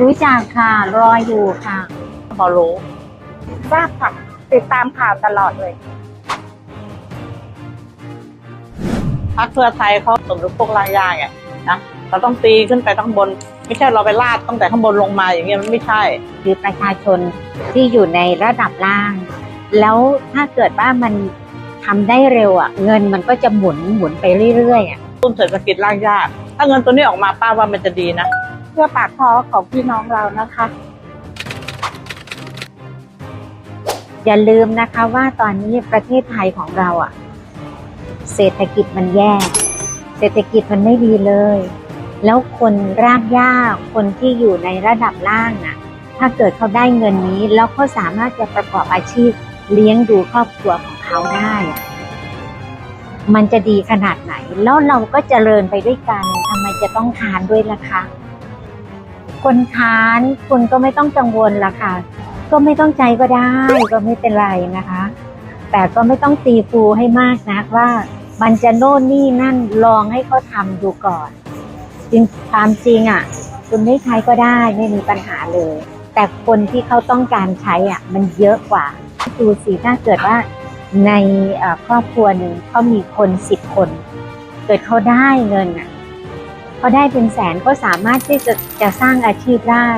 รู้จักค่ะ รออยู่ค่ะพอรู้ทราบค่ะ ติดตามข่าวตลอดเลยพรรคเพื่อไทยเขาสมรู้พวกรายยาไงนะเราต้องตีขึ้นไปข้างบน ไม่ใช่เราไปลาดตั้งแต่ข้างบนลงมาอย่างเงี้ยมันไม่ใช่คือประชาชนที่อยู่ในระดับล่าง แล้วถ้าเกิดว่ามันทำได้เร็วอะ เงินมันก็จะหมุนหมุนไปเรื่อยๆอะตุ้นเศรษฐกิจรากหญ้าถ้าเงินตัวนี้ออกมาป้าว่ามันจะดีนะ พื่อปากท้องของพี่น้องเรานะคะ อย่าลืมนะคะว่าตอนนี้ประเทศไทยของเราอะเศรษฐกิจมันแย่ เศรษฐกิจมันไม่ดีเลย แล้วคนรากหญ้าคนที่อยู่ในระดับล่างน่ะ ถ้าเกิดเขาได้เงินนี้ แล้วเขาสามารถจะประกอบอาชีพเลี้ยงดูครอบครัวของเขาได้ มันจะดีขนาดไหน แล้วเราก็เจริญไปด้วยกันทำไมจะต้องทานด้วยล่ะคะ คนค้านคุณก็ไม่ต้องกังวลละค่ะ ก็ไม่ต้องใจก็ได้ก็ไม่เป็นไรนะคะ แต่ก็ไม่ต้องตีฟูให้มากนะว่า มันจะโน่นนี่นั่นลองให้เขาทำดูก่อนจริงความจริงอะ คุณไม่ใช้ก็ได้ไม่มีปัญหาเลย แต่คนที่เขาต้องการใช้อะ มันเยอะกว่าดูสิถ้าเกิดว่าในครอบครัวหนึ่งเขามีคนสิบคน เกิดเขาได้เงินอะ เขาได้เป็นแสนก็สามารถที่จะจะสร้างอาชีพได้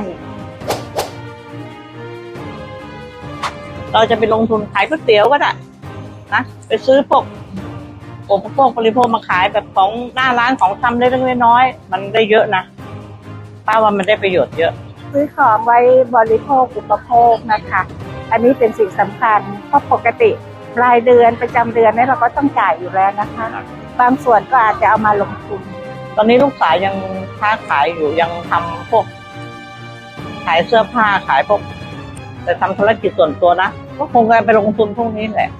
เราจะไปลงทุนขายก๋วยเตี๋ยวก็ได้นะไปซื้อพวกอุปโภคบริโภคมาขายแบบของหน้าร้านของทำเล็กๆน้อยๆมันได้เยอะนะป้าว่ามันได้ประโยชน์เยอะ ซื้อของไว้บริโภคอุปโภคนะคะ อันนี้เป็นสิ่งสำคัญเพราะปกติรายเดือนประจำเดือนเนี่ยเราก็ต้องจ่ายอยู่แล้วนะคะ บางส่วนก็อาจจะเอามาลงทุนต อนนี้ลูกสาวยังค้าขายอยู่ยังทำพวก ขายเสื้อผ้าขายพวก แต่ทำธุรกิจส่วนตัวนะก็คงจะไปลงทุนพวกนี้แหละ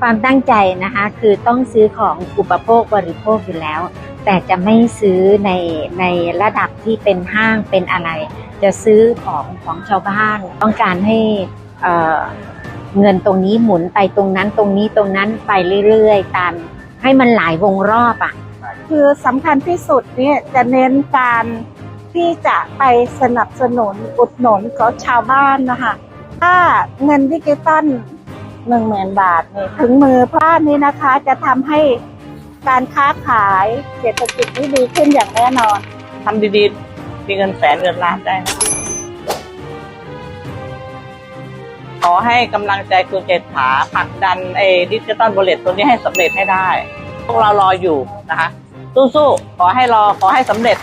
ความตั้งใจนะคะ คือต้องซื้อของอุปโภคบริโภคอยู่แล้ว แต่จะไม่ซื้อในในระดับที่เป็นห้างเป็นอะไร จะซื้อของของชาวบ้าน ต้องการให้เเงินตรงนี้หมุนไปตรงนั้นตรงนี้ตรงนั้นไปเรื่อย ๆ ตามให้มันหลายวงรอบอะ คือสำคัญที่สุดเนี่ยจะเน้นการที่จะไปสนับสนุนอุดหนุนของชาวบ้านนะคะถ้าเงินดิจิตอลหนึ่งหมื่นบาทนี่ถึงมือพ่านนี้นะคะ จะทำให้การค้าขายเศรษฐกิจนี่ดีขึ้นอย่างแน่นอนทำดีๆ มีเงินแสนเงินล้านได้นะขอให้กำลังใจคุณเจษฐาผลักดันไอ้ดิจิตอลบลเลตตัวนี้ให้สำเร็จให้ได้ พวกเรารออยู่นะคะสู้ๆขอให้รอขอให้สำเร็จ